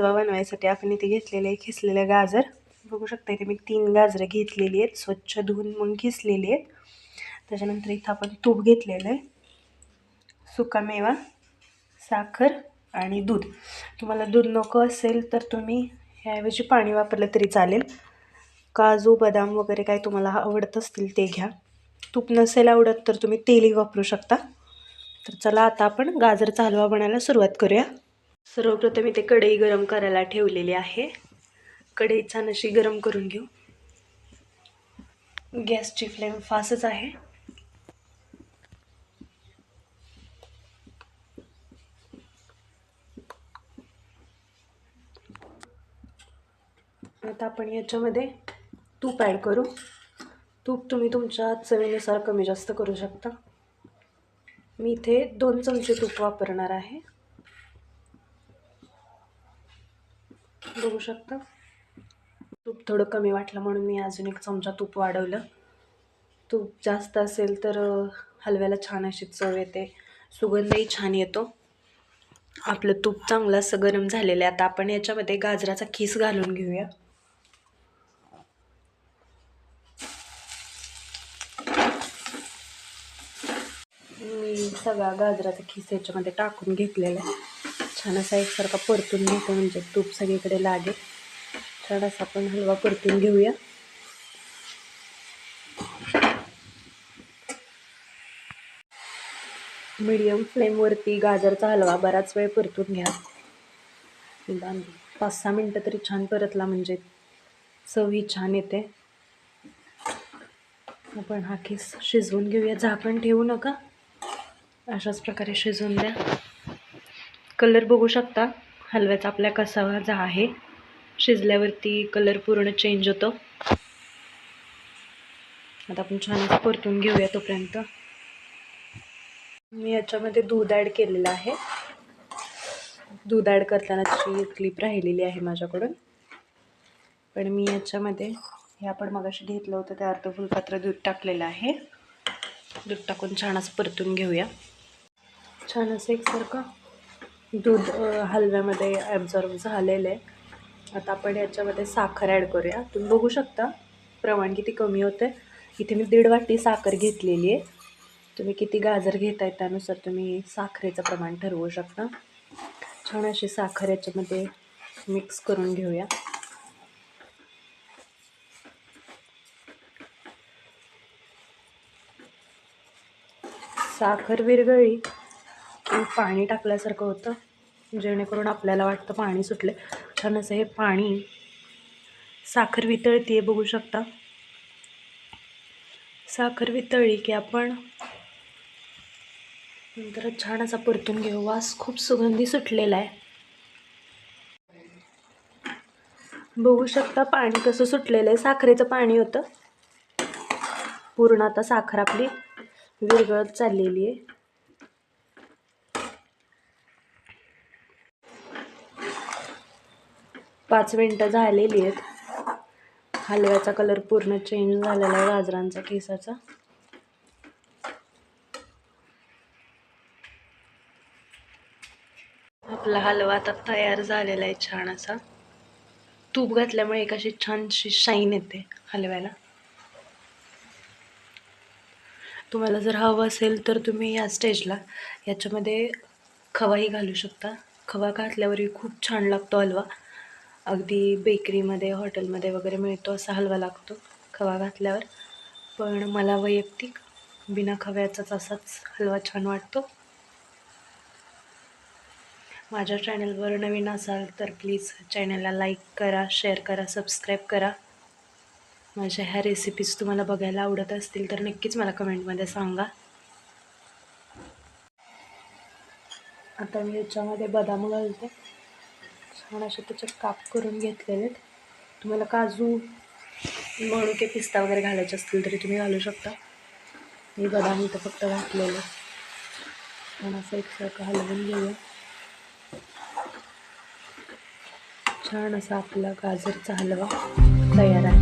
हलवा बनवायसाठी आपण इथे घेतलेलं आहे खिसलेलं गाजर. बघू शकता इथे मी तीन गाजरं घेतलेली आहेत स्वच्छ धुवून मग खिसलेली आहेत. त्याच्यानंतर इथं आपण तूप घेतलेलं आहे. सुकामेवा साखर आणि दूध. तुम्हाला दूध नको असेल तर तुम्ही ह्याऐवजी पाणी वापरलं तरी चालेल. काजू बदाम वगैरे काय तुम्हाला आवडत असतील ते घ्या. तूप नसेल आवडत तर तुम्ही तेलही वापरू शकता. तर चला आता आपण गाजरचा हलवा बनायला सुरुवात करूया. सर्वप्रथम इथे कढई गरम करायला ठेवलेली आहे. कढई छान अशी गरम करून घेऊ. गॅसची फ्लेम फास्टच आहे. आता आपण याच्यामध्ये तूप ॲड करू. तूप तुम्ही तुमच्या चवीनुसार कमी जास्त करू शकता. मी इथे दोन चमचे तूप वापरणार आहे. बघू शकता. तूप थोडं कमी वाटलं म्हणून मी अजून एक चमचा तूप वाढवलं. तूप जास्त असेल तर हलव्याला छान अशी चव येते. सुगंधही छान येतो. आपलं तूप चांगलं असं गरम झालेलं आहे. आता आपण याच्यामध्ये गाजराचा खीस घालून घेऊया. मी सगळा गाजराचा खीस याच्यामध्ये टाकून घेतलेला आहे. छान असा एकसारखा परतून घेतो म्हणजे तूप सगळीकडे लागेल. छान असा आपण हलवा परतून घेऊया. मीडियम फ्लेमवरती गाजरचा हलवा बराच वेळ परतून घ्या. निदान पाच सहा मिनटं तरी छान परतला म्हणजे चवही छान येते. आपण हा खीस शिजवून घेऊया. झाकण ठेवू नका. अशाच प्रकारे शिजवून द्या. कलर बघू शकता. हलव्याचा आपल्या कसा जा आहे. शिजल्यावरती कलर पूर्ण चेंज होतो. आता आपण छान परतून घेऊया तोपर्यंत. मी याच्यामध्ये दूध ॲड केलेलं आहे. दूध ॲड करतानाची क्लिप राहिलेली आहे माझ्याकडून. पण मी याच्यामध्ये हे आपण मगाशी घेतलं होतं त्या अर्ध फुलपात्र दूध टाकलेलं आहे. दूध टाकून छान असं परतून घेऊया. छान असं एकसारखं दूध हलव्यामध्ये ॲब्झॉर्ब झालेलं आहे. आता आपण याच्यामध्ये साखर ॲड करूया. तुम्ही बघू शकता प्रमाण किती कमी होतं आहे इथे मी दीड वाटी साखर घेतलेली आहे. तुम्ही किती गाजर घेत आहे त्यानुसार तुम्ही साखरेचं प्रमाण ठरवू शकता. छान अशी साखर याच्यामध्ये मिक्स करून घेऊया. साखर विरगळी पाणी टाकल्यासारखं होतं. जेणेकरून आपल्याला वाटतं पाणी सुटले छान असं हे पाणी साखर वितळती बघू शकता. साखर वितळली की आपण नंतर छान असा परतून घेऊ. वास खूप सुगंधी सुटलेला आहे. बघू शकता पाणी कसं सुटलेलं आहे. साखरेचं पाणी होतं. पूर्ण आता साखर आपली विरघळत चाललेली आहे. पाच मिनटं झालेली आहेत. हलव्याचा कलर पूर्ण चेंज झालेला आहे गाजरांचा केसाचा. आपला हलवा आता तयार झालेला आहे छान असा. तूप घातल्यामुळे एक अशी छानशी शाईन येते हलव्याला. तुम्हाला जर हवं असेल तर तुम्ही या स्टेजला याच्यामध्ये खवाही घालू शकता. खवा घातल्यावरही खूप छान लागतो हलवा. अगदी बेकरीमध्ये हॉटेलमध्ये वगैरे मिळतो असा हलवा लागतो खवा घातल्यावर. पण मला वैयक्तिक बिना खव्याचाच असाच हलवा छान वाटतो. माझ्या चॅनलवर नवीन असाल तर प्लीज चॅनलला लाईक करा शेअर करा सबस्क्राईब करा. माझ्या ह्या रेसिपीज तुम्हाला बघायला आवडत असतील तर नक्कीच मला कमेंटमध्ये सांगा. आता मी याच्यामध्ये बदाम घालते. छान असे त्याचे काप करून घेतलेले आहेत. तुम्हाला काजू मणुके पिस्ता वगैरे घालायचे असतील तरी तुम्ही घालू शकता. मी बदाम इथं फक्त घातलेलं. छान असं एकसारखं हलवून घेऊया. छान असा आपला गाजरचा हलवा तयार आहे.